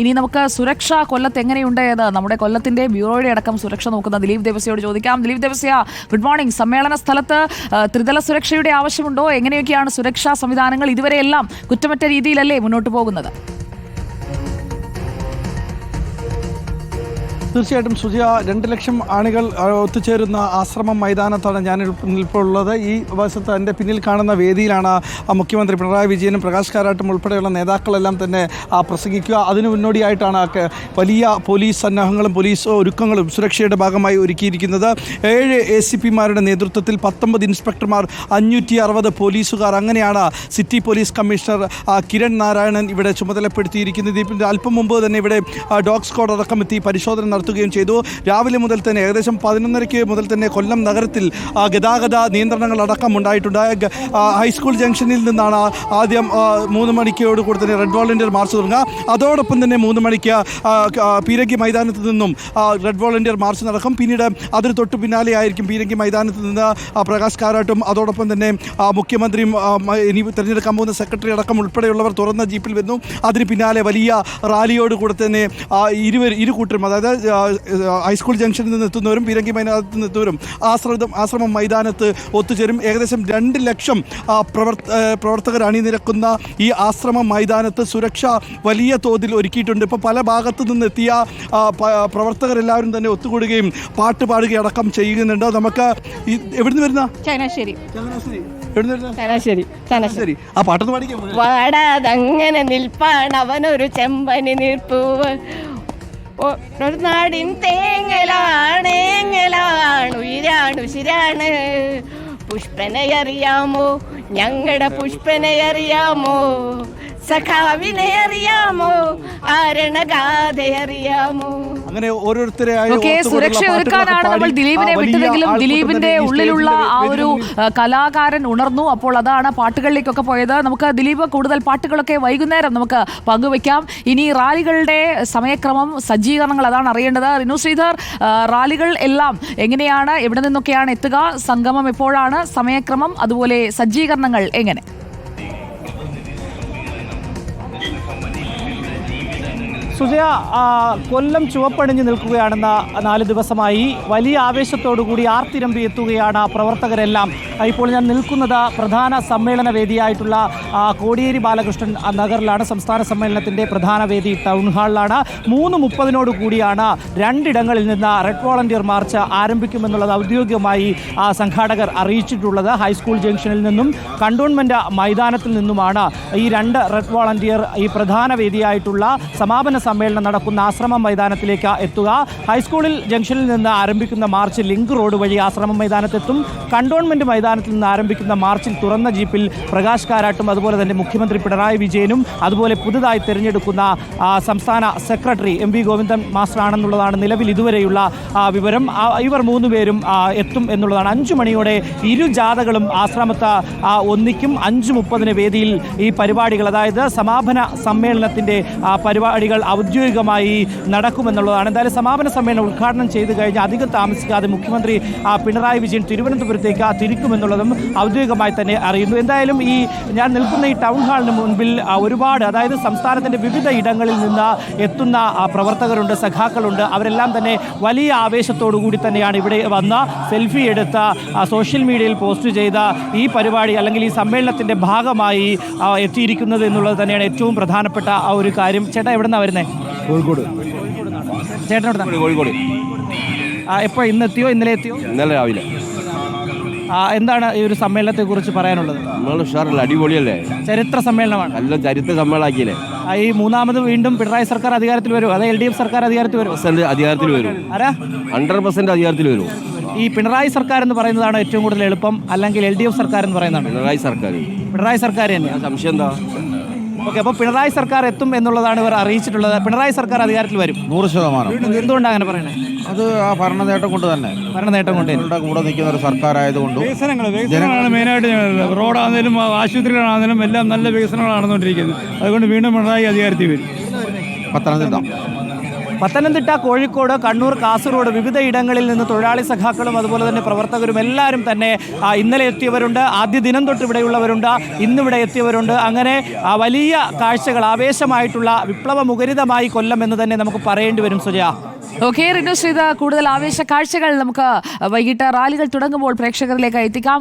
ഇനി നമുക്ക് സുരക്ഷ കൊല്ലത്ത് എങ്ങനെയുണ്ട് എന്ന്? നമ്മുടെ കൊല്ലത്തിന്റെ ബ്യൂറോയുടെ അടക്കം സുരക്ഷ നോക്കുന്ന ദിലീപ് ദേവസ്യയോട് ചോദിക്കാം. Dileep Devasya good morning. സമ്മേളന സ്ഥലത്ത് ത്രിതല സുരക്ഷയുടെ ആവശ്യമുണ്ടോ? എങ്ങനെയൊക്കെയാണ് സുരക്ഷാ സംവിധാനങ്ങൾ ഇതുവരെയെല്ലാം കുറ്റമറ്റ രീതിയിലല്ലേ മുന്നോട്ട് പോകുന്നത്? തീർച്ചയായിട്ടും സുജിയ രണ്ട് ലക്ഷം ആണികൾ ഒത്തുചേരുന്ന ആശ്രമം മൈതാനത്താണ് ഞാൻ ഇപ്പോൾ ഉള്ളത് ഈ വശത്ത് എന്റെ പിന്നിൽ കാണുന്ന വേദിയിലാണ് മുഖ്യമന്ത്രി പിണറായി വിജയനും പ്രകാശ് കാരാട്ടും ഉൾപ്പെടെയുള്ള നേതാക്കളെല്ലാം തന്നെ പ്രസംഗിക്കുക. അതിനു മുന്നോടിയായിട്ടാണ് വലിയ പോലീസ് സന്നാഹങ്ങളും പോലീസ് ഒരുക്കങ്ങളും സുരക്ഷയുടെ ഭാഗമായി ഒരുക്കിയിരിക്കുന്നത്. ഏഴ് എ സി പിമാരുടെ നേതൃത്വത്തിൽ പത്തൊമ്പത് ഇൻസ്പെക്ടർമാർ അഞ്ഞൂറ്റി അറുപത് പോലീസുകാർ. അങ്ങനെയാണ് city police commissioner Kiran Narayanan ഇവിടെ ചുമതലപ്പെടുത്തിയിരിക്കുന്നത്. ഇതിൽ അല്പം മുമ്പ് തന്നെ ഇവിടെ ഡോഗ് സ്ക്വാഡ് അടക്കം എത്തി പരിശോധന നടത്തുകയും ചെയ്തു. രാവിലെ മുതൽ തന്നെ ഏകദേശം പതിനൊന്നരയ്ക്ക് മുതൽ തന്നെ കൊല്ലം നഗരത്തിൽ ഗതാഗത നിയന്ത്രണങ്ങൾ അടക്കം ഉണ്ടായിട്ടുണ്ട് ഹൈസ്കൂൾ ജംഗ്ഷനിൽ നിന്നാണ് ആദ്യം മൂന്ന് മണിക്കോട് കൂടി തന്നെ റെഡ് വോളണ്ടിയർ മാർച്ച് തുടങ്ങുക. അതോടൊപ്പം തന്നെ മൂന്ന് മണിക്ക് പീരങ്കി മൈതാനത്ത് നിന്നും റെഡ് വോളണ്ടിയർ മാർച്ച് നടക്കും. പിന്നീട് അതിന് തൊട്ട് പിന്നാലെ ആയിരിക്കും പീരങ്കി മൈതാനത്ത് നിന്ന് പ്രകാശ് കാരാട്ടും അതോടൊപ്പം തന്നെ മുഖ്യമന്ത്രിയും ഇനി തിരഞ്ഞെടുക്കാൻ പോകുന്ന സെക്രട്ടറി അടക്കം ഉൾപ്പെടെയുള്ളവർ തുറന്ന ജീപ്പിൽ വരുന്നു. അതിന് പിന്നാലെ വലിയ റാലിയോട് കൂടെ തന്നെ ഇരുവർ ഇരു കൂട്ടരും അതായത് ഹൈസ്കൂൾ ജംഗ്ഷനിൽ നിന്ന് എത്തുന്നവരും പീരങ്കി മൈതാനത്ത് നിന്ന് എത്തുന്നവരും ആശ്രമം ആശ്രമം മൈതാനത്ത് ഒത്തുചേരും. ഏകദേശം രണ്ട് ലക്ഷം പ്രവർത്തകർ അണിനിരക്കുന്ന ഈ ആശ്രമം മൈതാനത്ത് സുരക്ഷ വലിയ തോതിൽ ഒരുക്കിയിട്ടുണ്ട്. ഇപ്പോൾ പല ഭാഗത്തു നിന്നെത്തിയ പ്രവർത്തകരെല്ലാവരും തന്നെ ഒത്തുകൂടുകയും പാട്ട് പാടുകയും അടക്കം ചെയ്യുന്നുണ്ട്. നമുക്ക് എവിടുന്ന് വരുന്ന? ചങ്ങനാശ്ശേരി. ചങ്ങനാശ്ശേരി. ചങ്ങനാശ്ശേരി. ശരി ആ പാട്ടൊന്ന് വാടാതങ്ങനെ നിൽപ്പാണ് അവനൊരു ചെമ്പനി നിൽപ്പൂവ് ഒരു നാടിൻ തേങ്ങലാണ് ഉയരാണ് ഉയിരാണ് ഉശിരാണ് പുഷ്പനെ അറിയാമോ? ഞങ്ങളുടെ പുഷ്പനെ അറിയാമോ? സഖാവിനെ അറിയാമോ ആരണഗാഥ അറിയാമോ അങ്ങനെ ഓക്കെ ഓർത്തുകൊണ്ടുള്ള സുരക്ഷ ഒരുക്കാനാണ് നമ്മൾ ദിലീപിനെ വിട്ടതെങ്കിലും ദിലീപിന്റെ ഉള്ളിലുള്ള ആ ഒരു കലാകാരൻ ഉണർന്നു. അപ്പോൾ അതാണ് പാട്ടുകളിലേക്കൊക്കെ പോയത്. നമുക്ക് ദിലീപ് കൂടുതൽ പാട്ടുകളൊക്കെ വൈകുന്നേരം നമുക്ക് പങ്കുവെക്കാം. ഇനി റാലികളുടെ സമയക്രമം സജ്ജീകരണങ്ങൾ അതാണ് അറിയേണ്ടത്. റിനു ശ്രീധർ റാലികൾ എല്ലാം എങ്ങനെയാണ്? എവിടെ നിന്നൊക്കെയാണ് എത്തുക? സംഗമം എപ്പോഴാണ്? സമയക്രമം അതുപോലെ സജ്ജീകരണങ്ങൾ എങ്ങനെ? സുജയ കൊല്ലം ചുവപ്പണിഞ്ഞു നിൽക്കുകയാണെന്ന നാല് ദിവസമായി വലിയ ആവേശത്തോടുകൂടി ആർത്തിരമ്പി എത്തുകയാണ് പ്രവർത്തകരെല്ലാം. ഇപ്പോൾ ഞാൻ നിൽക്കുന്നത് പ്രധാന സമ്മേളന വേദിയായിട്ടുള്ള കോടിയേരി ബാലകൃഷ്ണൻ നഗറിലാണ്. സംസ്ഥാന സമ്മേളനത്തിന്റെ പ്രധാന വേദി ടൗൺ ഹാളിലാണ്. മൂന്ന് മുപ്പതിനോട് കൂടിയാണ് രണ്ടിടങ്ങളിൽ നിന്ന് റെഡ് വോളണ്ടിയർ മാർച്ച് ആരംഭിക്കുമെന്നുള്ളത് ഔദ്യോഗികമായി സംഘാടകർ അറിയിച്ചിട്ടുള്ളത്. ഹൈസ്കൂൾ ജംഗ്ഷനിൽ നിന്നും കണ്ടോൺമെന്റ് മൈതാനത്തിൽ നിന്നുമാണ് ഈ രണ്ട് റെഡ് വോളണ്ടിയർ ഈ പ്രധാന വേദിയായിട്ടുള്ള സമാപന സമ്മേളനം നടക്കുന്ന ആശ്രമം മൈതാനത്തിലേക്ക് എത്തുക. ഹൈസ്കൂളിൽ ജംഗ്ഷനിൽ നിന്ന് ആരംഭിക്കുന്ന മാർച്ച് ലിങ്ക് റോഡ് വഴി ആശ്രമം മൈതാനത്തെത്തും. കണ്ടോൺമെന്റ് മൈതാനത്തിൽ നിന്ന് ആരംഭിക്കുന്ന മാർച്ചിൽ തുറന്ന ജീപ്പിൽ പ്രകാശ് കാരാട്ടും അതുപോലെ തന്നെ മുഖ്യമന്ത്രി പിണറായി വിജയനും അതുപോലെ പുതുതായി തിരഞ്ഞെടുക്കുന്ന സംസ്ഥാന സെക്രട്ടറി എം വി ഗോവിന്ദൻ മാസ്റ്ററാണെന്നുള്ളതാണ് നിലവിൽ ഇതുവരെയുള്ള വിവരം. ഇവർ മൂന്നുപേരും പേരും എത്തും എന്നുള്ളതാണ്. അഞ്ചു മണിയോടെ ഇരു ജാഥകളും ആശ്രമത്ത് ഒന്നിക്കും അഞ്ച് മുപ്പതിന് വേദിയിൽ ഈ പരിപാടികൾ അതായത് സമാപന സമ്മേളനത്തിന്റെ പരിപാടികൾ ഔദ്യോഗികമായി നടക്കുമെന്നുള്ളതാണ്. എന്തായാലും സമാപന സമ്മേളനം ഉദ്ഘാടനം ചെയ്തു കഴിഞ്ഞാൽ അധികം താമസിക്കാതെ മുഖ്യമന്ത്രി പിണറായി വിജയൻ തിരുവനന്തപുരത്തേക്ക് തിരിക്കുമെന്നുള്ളതും ഔദ്യോഗികമായി തന്നെ അറിയുന്നു. എന്തായാലും ഈ ഞാൻ നിൽക്കുന്ന ഈ ടൗൺ ഹാളിന് മുൻപിൽ ഒരുപാട് അതായത് സംസ്ഥാനത്തിന്റെ വിവിധ ഇടങ്ങളിൽ നിന്ന് എത്തുന്ന പ്രവർത്തകരുണ്ട് സഖാക്കളുണ്ട്. അവരെല്ലാം തന്നെ വലിയ ആവേശത്തോടു കൂടി തന്നെയാണ് ഇവിടെ വന്ന സെൽഫി എടുത്ത സോഷ്യൽ മീഡിയയിൽ പോസ്റ്റ് ചെയ്ത ഈ പരിപാടി അല്ലെങ്കിൽ ഈ സമ്മേളനത്തിന്റെ ഭാഗമായി എത്തിയിരിക്കുന്നത് എന്നുള്ളത് തന്നെയാണ് ഏറ്റവും പ്രധാനപ്പെട്ട ആ ഒരു കാര്യം. ചേട്ടാ എവിടെ നിന്നാണ് വരുന്നത് കോഴിക്കോട്. ചേട്ടനോട് കോഴിക്കോട് ആ ഇന്ന് എത്തിയോ ഇന്നലെ എത്തിയോ? ഇന്നലെ രാവിലെ. ആ, എന്താണ് ഈ ഒരു സമ്മേളനത്തെ കുറിച്ച് പറയാനുള്ളത്? നമ്മൾ ഉഷാറല്ല അടിപൊളിയല്ലേ? ചരിത്ര സമ്മേളനമാണ്. എല്ലാം ചരിത്ര സമ്മേളനാക്കിയല്ലേ? ഈ മൂന്നാമത് വീണ്ടും പിണറായി സർക്കാർ അധികാരത്തിൽ വരും അതെ എൽ ഡി എഫ് സർക്കാർ അധികാരത്തിൽ വരും. അധികാരത്തിൽ വരും. ആരാ? ഹൺഡ്രഡ് പെർസെന്റ് അധികാരത്തിൽ വരും. ഈ പിണറായി സർക്കാർ എന്ന് പറയുന്നതാണ് ഏറ്റവും കൂടുതൽ എളുപ്പം അല്ലെങ്കിൽ എൽ ഡി എഫ് സർക്കാർ എന്ന് പറയുന്നതാണ്? പിണറായി സർക്കാർ. പിണറായി സർക്കാർ തന്നെയാണ് സംശയം എന്താ? ഓക്കെ അപ്പോൾ പിണറായി സർക്കാർ എത്തും എന്നുള്ളതാണ് ഇവർ അറിയിച്ചിട്ടുള്ളത്. പിണറായി സർക്കാർ അധികാരത്തിൽ വരും. നൂറ് ശതമാനം. എന്തുകൊണ്ടാണ് അങ്ങനെ പറയുന്നത്? അത് ആ ഭരണ നേട്ടം കൊണ്ട് തന്നെ. ഭരണ നേട്ടം കൊണ്ട്. ഞങ്ങളുടെ കൂടെ നിൽക്കുന്ന ഒരു സർക്കാരായതുകൊണ്ടും വികസനങ്ങൾ വികസനങ്ങളാണ് മെയിനായിട്ട് ഞങ്ങൾ റോഡാണെങ്കിലും ആശുപത്രികളാണെങ്കിലും എല്ലാം നല്ല വികസനങ്ങളാണ് നടന്നുകൊണ്ടിരിക്കുന്നത് അതുകൊണ്ട് വീണ്ടും പിണറായി അധികാരത്തിൽ വരും. പത്തനംതിട്ട. പത്തനംതിട്ട കോഴിക്കോട് കണ്ണൂർ കാസർഗോഡ് വിവിധ ഇടങ്ങളിൽ നിന്ന് തൊഴിലാളി സഖാക്കളും അതുപോലെ തന്നെ പ്രവർത്തകരും എല്ലാവരും തന്നെ ഇന്നലെ എത്തിയവരുണ്ട്. ആദ്യ ദിനം തൊട്ട് ഇവിടെയുള്ളവരുണ്ട്. ഇന്നിവിടെ എത്തിയവരുണ്ട്. അങ്ങനെ വലിയ കാഴ്ചകൾ ആവേശമായിട്ടുള്ള വിപ്ലവമുഖരിതമായി കൊല്ലം എന്ന് തന്നെ നമുക്ക് പറയേണ്ടി വരും സുജയ ഓക്കെ റിനു ശ്രീത കൂടുതൽ ആവേശ കാഴ്ചകൾ നമുക്ക് വൈകിട്ട് റാലികൾ തുടങ്ങുമ്പോൾ പ്രേക്ഷകരിലേക്ക് എത്തിക്കാം.